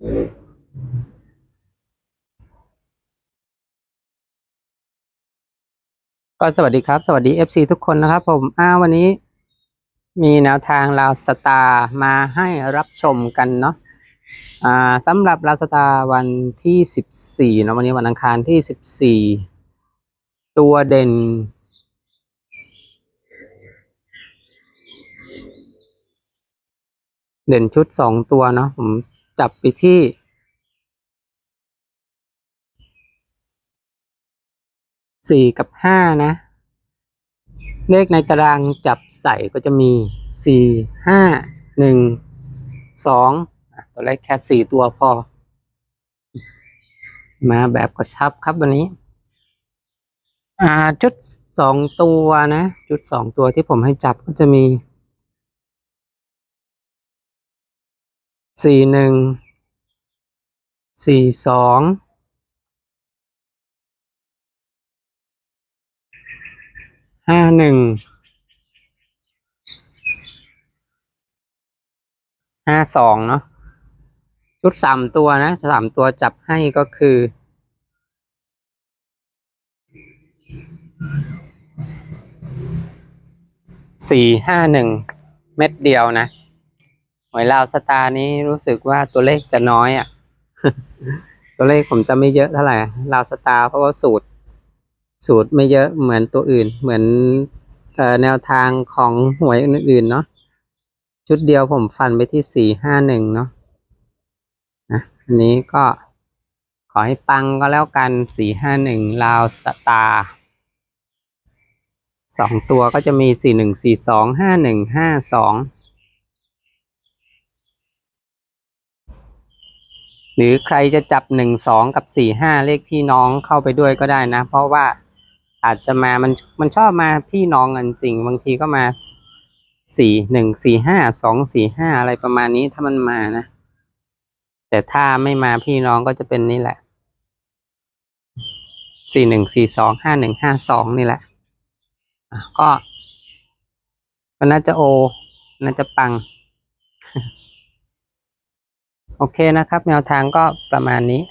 ก็สวัสดีครับ สวัสดี FC ทุกคนนะครับผมอ้าวันนี้มีแนวทางลาวสตาร์มาให้รับชมกันเนาะอ่าสำหรับลาวสตาร์วันที่ 14เนาะวันนี้วันอังคารที่ 14 ตัวเด่น เด่นชุดสองตัวเนาะผม จับไปที่ สี่กับห้านะ เลขในตารางจับใส่ก็จะมีสี่ห้าหนึ่งสองตัวเลขแค่สี่ตัวพอ มาแบบกระชับครับวันนี้ อ่า ชุดสองตัวนะ ชุดสองตัวที่ผมให้จับก็จะมี สี่หนึ่งสี่สองห้าหนึ่งห้าสองเนาะชุดสามตัวนะสามตัวจับให้ก็คือสี่ห้าหนึ่งเม็ดเดียวนะ หวยลาวสตาร์นี้รู้สึกว่าตัวเลขจะน้อยอะ่ะ ตัวเลขผมจะไม่เยอะเท่าไหร่ลาวสตาร์เพราะว่าสูตร สูตรไม่เยอะเหมือนตัวอื่น เหมือนอแนวทางของหวยอื่นๆเนาะชุดเดียวผมฟันไปที่สี่ห้าหนึ่งเนาะนะอันนี้ก็ขอให้ปังก็แล้วกันสี่ห้าหนึ่งลาวสตาร์สองตัวก็จะมีสี่หนึ่งสี่สองห้าหนึ่งห้าสอง หรือใครจะจับหนึ่งสองกับสี่ห้าเลขพี่น้องเข้าไปด้วยก็ได้นะ เพราะว่าอาจจะมามันมันชอบมาพี่น้องกันจริง บางทีก็มาสี่หนึ่งสี่ห้าสองสี่ห้าอะไรประมาณนี้ถ้ามันมานะ แต่ถ้าไม่มาพี่น้องก็จะเป็นนี่แหละสี่หนึ่งสี่สองห้าหนึ่งห้าสองนี่แหละก็ก็น่าจะโอ น่าจะปัง โอเคนะครับ แนวทางก็ประมาณนี้